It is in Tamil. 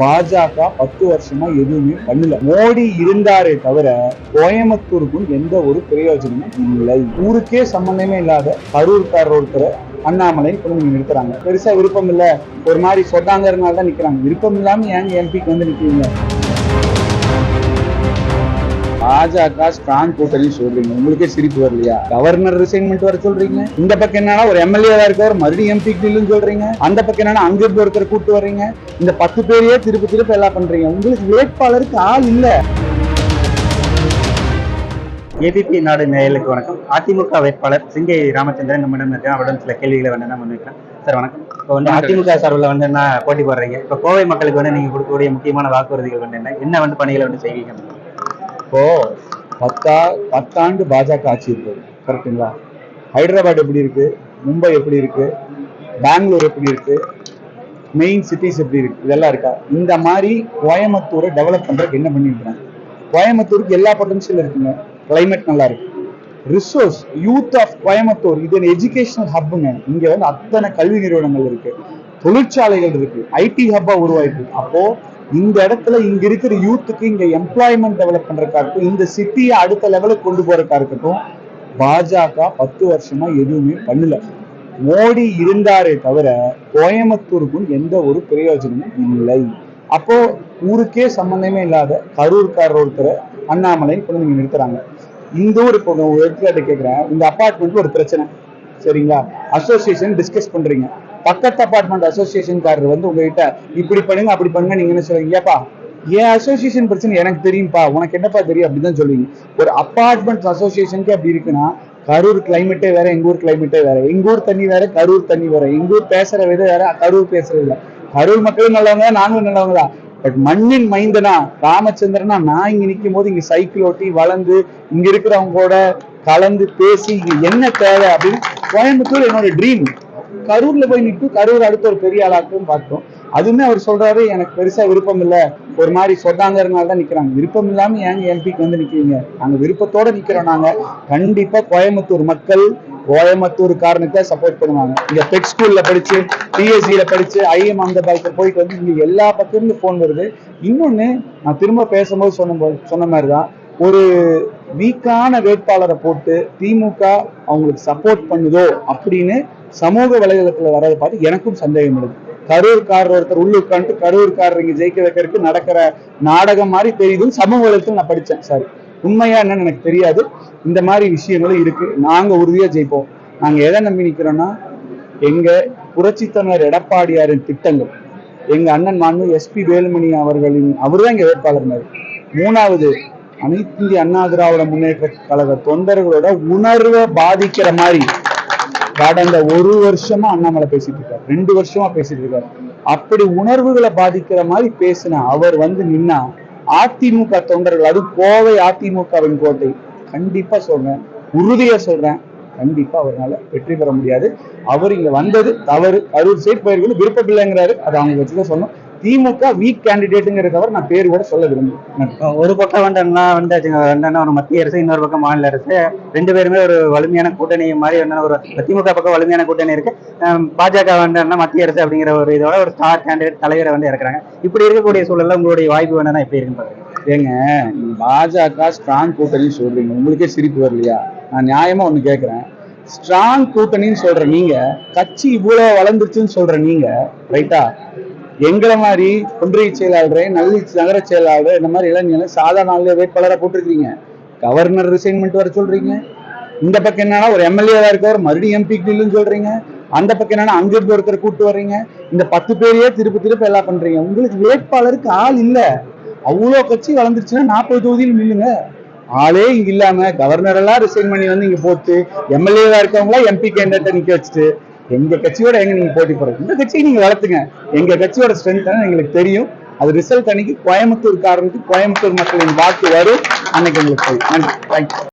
பாஜக பத்து வருஷமா எதுவுமே பண்ணல. மோடி இருந்தாரே தவிர கோயம்புத்தூருக்கும் எந்த ஒரு பிரயோஜனமும் இல்லை. ஊருக்கே சம்பந்தமே இல்லாத கரூர்காரர் ஒருத்தர் அண்ணாமலை கொண்டு நிறுத்துறாங்க பெருசா விருப்பம் இல்ல. ஒரு மாதிரி சொன்னாங்கிறதுனால தான் நிக்கிறாங்க. விருப்பம் இல்லாம ஏங்க எம்பிக்கு வந்து நிக்கிறீங்க? பாஜக ஸ்ட்ராங் கூட்டணி சொல்றீங்க. உங்களுக்கே சிரிப்பு வரலையா? கவர்னர் ரிசைன்மெண்ட் வர சொல்றீங்க. இந்த பக்கம் என்னன்னா ஒரு எம்எல்ஏவா இருக்கவர் மறுபடியும் எம்பி இல்லைன்னு சொல்றீங்க. அந்த பக்கம் என்னன்னா அங்க இருந்து ஒருத்தர் கூட்டு வர்றீங்க. இந்த பத்து பேரையே திருப்பி திருப்பி எல்லாம் பண்றீங்க. உங்களுக்கு வேட்பாளருக்கு ஆள் இல்ல. ஏபிபி நாடு நேயர்களுக்கு வணக்கம். அதிமுக வேட்பாளர் சிங்கை ராமச்சந்திரன் நம்மிடம் இருக்கேன் அவரிடம் சில கேள்விகளை வந்து நான் முன்வைக்கிறேன். சார் வணக்கம். இப்போ வந்து அதிமுக சார்பில் வந்து என்ன போட்டி போடுறீங்க? இப்போ கோவை மக்களுக்கு வந்து நீங்க கொடுக்கக்கூடிய முக்கியமான வாக்குறுதிகள் வந்து என்ன? என்ன வந்து பணிகளை வந்து செய்வீங்க? இப்போ பத்தா பத்தாண்டு பாஜக ஆட்சி இருக்குது கரெக்டுங்களா ஹைதராபாத் எப்படி இருக்கு? மும்பை எப்படி இருக்கு? பெங்களூர் எப்படி இருக்கு? மெயின் சிட்டிஸ் எப்படி இருக்கு? இதெல்லாம் இருக்கா? இந்த மாதிரி கோயம்புத்தூரை டெவலப் பண்றதுக்கு என்ன பண்ணிருக்கிறாங்க கோயம்புத்தூருக்கு எல்லா பொட்டன்ஷியல் இருக்குங்க. கிளைமேட் நல்லா இருக்கு. ரிசோர்ஸ் யூத் ஆஃப் கோயம்புத்தூர் இது எஜுகேஷனல் ஹப்புங்க இங்க வந்து அத்தனை கல்வி நிறுவனங்கள் இருக்கு. தொழிற்சாலைகள் இருக்கு. ஐடி ஹப்பா உருவாயிருக்கு. அப்போ இந்த இடத்துல இங்க இருக்கிற யூத்துக்கு இங்க எம்ப்ளாய்மெண்ட் டெவலப் பண்றதுக்கா இருக்கட்டும் இந்த சிட்டியை அடுத்த லெவலுக்கு கொண்டு போறதுக்கா இருக்கட்டும் பாஜக பத்து வருஷமா எதுவுமே பண்ணல. மோடி இருந்தாரே தவிர கோயம்புத்தூருக்கும் எந்த ஒரு பிரயோஜனமும் இல்லை. அப்போ ஊருக்கே சம்பந்தமே இல்லாத கரூர்காரர் ஒருத்தர் அண்ணாமலை கொண்டு நீங்க நிறுத்துறாங்க. இந்த ஊர் இப்போ ஒரு எடுத்துக்காட்டு கேட்கிறேன் இந்த அப்பார்ட்மெண்ட் ஒரு பிரச்சனை. சரிங்களா? அசோசியேஷன் டிஸ்கஸ் பண்றீங்க. பக்கத்து அபார்ட்மெண்ட் அசோசியேஷன்காரர் வந்து உங்ககிட்ட இப்படி பண்ணுங்க அப்படி பண்ணுங்க நீங்க என்ன சொல்றீங்க? ஏப்பா என் அசோசியேஷன் பிரச்சனை எனக்கு தெரியும்ப்பா உனக்கு என்னப்பா தெரியும்? அப்படிதான் சொல்லுவீங்க. ஒரு அபார்ட்மெண்ட் அசோசியேஷனுக்கு அப்படி இருக்குன்னா கரூர் கிளைமேட்டே வேற எங்க ஊர் கிளைமேட்டே வேற எங்க ஊர் தண்ணி வேற கரூர் தண்ணி வேற எங்க ஊர் பேசுற வித வேற கரூர் பேசுறது இல்லை. கரூர் மக்களும் நல்லவங்க நாங்களும் நல்லவங்க தான். பட் மண்ணின் மைந்தனா ராமச்சந்திரனா நான் இங்க நிற்கும் போது இங்க சைக்கிள் ஓட்டி வளர்ந்து இங்க இருக்கிறவங்களோட கலந்து பேசி என்ன தேவை அப்படின்னு கோயம்புத்தூர் என்னோட ட்ரீம் கரூர்ல போய் நிற்கும் கரூர் அடுத்த ஒரு பெரிய ஆளாக்கும் பார்த்தோம். அதுவுமே அவர் சொல்றாரு எனக்கு பெருசா விருப்பம் இல்ல. ஒரு மாதிரி சொன்னாங்கிறதுனால தான் நிக்கிறாங்க. விருப்பம் இல்லாம ஏங்க எம்பிக்கு வந்து நிக்கிறீங்க? நாங்க விருப்பத்தோட நிக்கிறோம் நாங்க. கண்டிப்பா கோயம்புத்தூர் மக்கள் கோயம்புத்தூர் காரணத்தை சப்போர்ட் பண்ணுவாங்க. இங்க பெட் ஸ்கூல்ல படிச்சு பிஎஸ்சியில படிச்சு ஐஎம் அந்த பாய்க்கு போயிட்டு வந்து இங்க எல்லா பக்கத்துலயும் போன் வருது. இன்னொன்னு நான் திரும்ப பேசும்போது சொன்ன போ- சொன்ன மாதிரிதான் ஒரு வீக்கான வேட்பாளரை போட்டு திமுக அவங்களுக்கு சப்போர்ட் பண்ணுதோ அப்படின்னு சமூக வலைதளத்துல வர்றதை பார்த்து எனக்கும் சந்தேகம் இருக்கு கரூர்காரர் ஒருத்தர் உள்ள உட்காந்துட்டு கரூர்காரர் இங்க ஜெயிக்க வைக்கிறதுக்கு நடக்கிற நாடகம் மாதிரி தெரியுதுன்னு சமூக வலைதளத்தில் நான் படிச்சேன். சாரி உண்மையா என்னன்னு எனக்கு தெரியாது. இந்த மாதிரி விஷயங்களும் இருக்கு. நாங்க உறுதியா ஜெயிப்போம். நாங்க எதை நம்பி நிக்கிறோம்னா எங்க புரட்சித்தனர் எடப்பாடியாரின் திட்டங்கள். எங்க அண்ணன் மாண்பு எஸ்பி வேலுமணி அவர்களின் அவர்தான் இங்க வேட்பாளர் மூணாவது அனைத்து இந்திய அண்ணா திராவிட முன்னேற்ற கழக தொண்டர்களோட உணர்வை பாதிக்கிற மாதிரி கடந்த ஒரு வருஷமா அண்ணாமலை பேசிட்டு இருக்காரு. ரெண்டு வருஷமா பேசிட்டு இருக்காரு. அப்படி உணர்வுகளை பாதிக்கிற மாதிரி பேசின அவர் வந்து நின்னா அதிமுக தொண்டர்கள் அது கோவை அதிமுகவின் கோட்டை கண்டிப்பா சொல்றேன் உறுதியா சொல்றேன் கண்டிப்பா அவரால் வெற்றி பெற முடியாது. அவர் இங்க வந்தது தவறு. கரூர் சைட் போயிருக்கணும் விருப்பம் இல்லைங்கிறாரு அது அவங்க வச்சுதான் சொன்னோம் திமுக வீக் கேண்டிடேட்டுங்கிற தவிர நான் பேர் கூட சொல்ல விரும்புறேன். இப்போ ஒரு பக்கம் வந்துன்னா வந்து ஒரு மத்திய அரசு இன்னொரு பக்கம் மாநில அரசு. ரெண்டு பேருமே ஒரு வலிமையான கூட்டணி மாதிரி வந்து ஒரு திமுக பக்கம் வலிமையான கூட்டணி இருக்கு. பாஜக வந்துன்னா மத்திய அரசு அப்படிங்கிற ஒரு இதோட ஒரு ஸ்டார் கேண்டிடேட் தலைவரை வந்து இறக்குறாங்க. இப்படி இருக்கக்கூடிய சூழல்ல உங்களுடைய வாய்ப்பு வேணும்னா எப்படி இருக்குன்னு பாருங்க. ஏங்க பாஜக ஸ்ட்ராங் கூட்டணி சொல்றீங்க. உங்களுக்கே சிரிப்பு வரலையா? நான் நியாயமா ஒண்ணு கேக்குறேன். ஸ்ட்ராங் கூட்டணின்னு சொல்ற நீங்க கட்சி இவ்வளவு வளர்ந்துருச்சுன்னு சொல்ற நீங்க ரைட்டா எங்களை மாதிரி ஒன்றிய செயலாளர் நல்லி நகர செயலாளர் இந்த மாதிரி இளைஞர்கள் சாதாரண ஆளுங்க வேட்பாளராக போட்டிருக்கீங்க கவர்னர் ரிசைன்மெண்ட் வர சொல்றீங்க. இந்த பக்கம் என்னன்னா ஒரு எம்எல்ஏவா இருக்கவர் மறுபடியும் எம்பி இல்லைன்னு சொல்றீங்க. அந்த பக்கம் என்னன்னா அங்கிருந்து ஒருத்தர் கூட்டு வர்றீங்க. இந்த பத்து பேரையே திருப்பி திருப்பி எல்லாம் பண்றீங்க. உங்களுக்கு வேட்பாளருக்கு ஆள் இல்ல. அவ்வளோ கட்சி வளர்ந்துருச்சுன்னா நாற்பது தொகுதியில் நில்லுங்க. ஆளே இங்க இல்லாம கவர்னர் எல்லாம் ரிசைன் பண்ணி வந்து இங்க போட்டு எம்எல்ஏவா இருக்கவங்களா எம்பி கேண்டிடேட்டை நிக்க வச்சுட்டு எங்க கட்சியோட எங்க நீங்க போட்டி போறது இந்த கட்சியை நீங்க வளர்த்துங்க. எங்க கட்சியோட ஸ்ட்ரென்த் எங்களுக்கு தெரியும். அது ரிசல்ட் அன்னைக்கு கோயம்புத்தூர்காரனுக்கு கோயம்புத்தூர் மக்களின் வாக்கு வரும். அன்னைக்கு உங்களுக்கு நன்றி. தேங்க்யூ